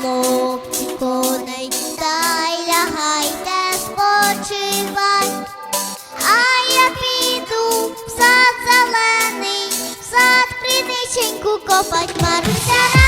хлопці коней, та й лягайте спочивать, а я піду в сад зелений, в сад приниченьку копать Маруся.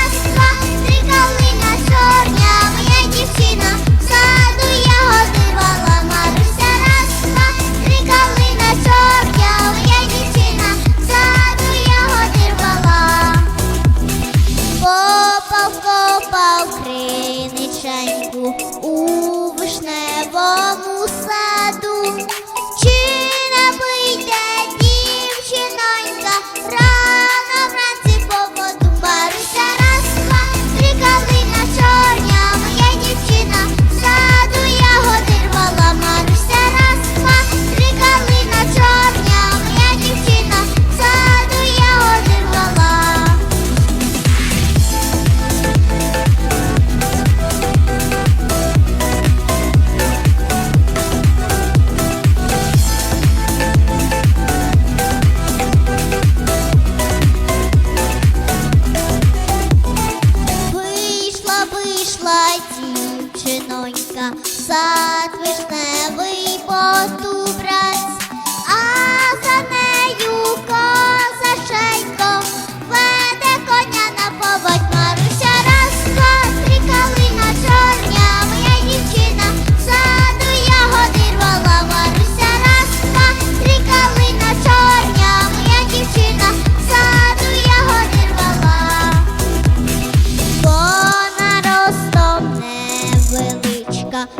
сад вишне.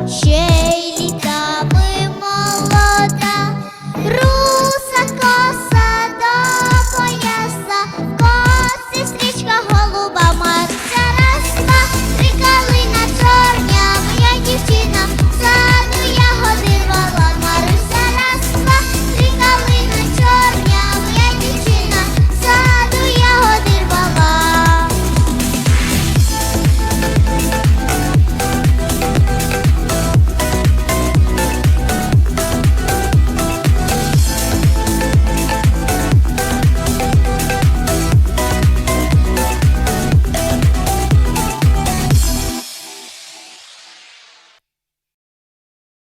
学。